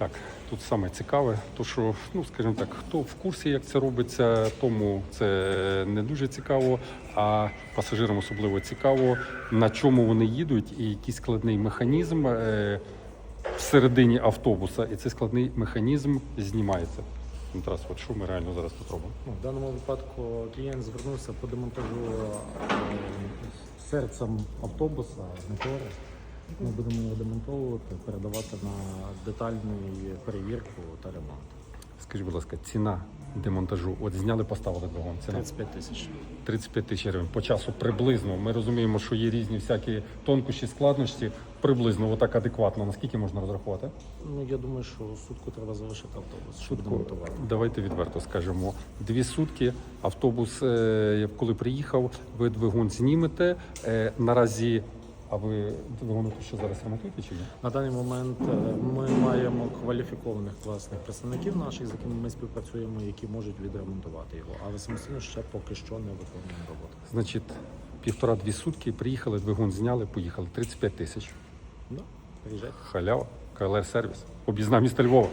Так, тут саме цікаве, то що, ну скажімо так, хто в курсі, як це робиться, тому це не дуже цікаво. А пасажирам особливо цікаво, на чому вони їдуть, і який складний механізм е, всередині автобуса, і цей складний механізм знімається. Тарас, от що ми реально зараз тут робимо? Ну, в даному випадку клієнт звернувся по демонтажу е, серцем автобуса мотора. Ми будемо його демонтовувати, передавати на детальну перевірку та ремонт. Скажіть, будь ласка, ціна демонтажу. От зняли, поставили двигун. Ціна 35 тисяч. 35 тисяч гривень по часу приблизно. Ми розуміємо, що є різні всякі тонкощі, складності. Приблизно, отак адекватно. Наскільки можна розрахувати? Ну я думаю, що сутку треба залишити автобус, щоб Сутку. демонтувати. Давайте відверто скажемо. Дві сутки автобус, е, коли приїхав, ви двигун знімете. Е, Наразі, а ви двигун що зараз ремонтуєте чи ні? На даний момент е, ми маємо кваліфікованих власних представників наших, з якими ми співпрацюємо, які можуть відремонтувати його. Але самостійно ще поки що не виконуємо роботу. Значить, півтора-дві сутки приїхали, двигун зняли, поїхали. 35 тисяч. Да, приїжджайте. Халява, КЛР сервіс. Об'їзна міста Львова.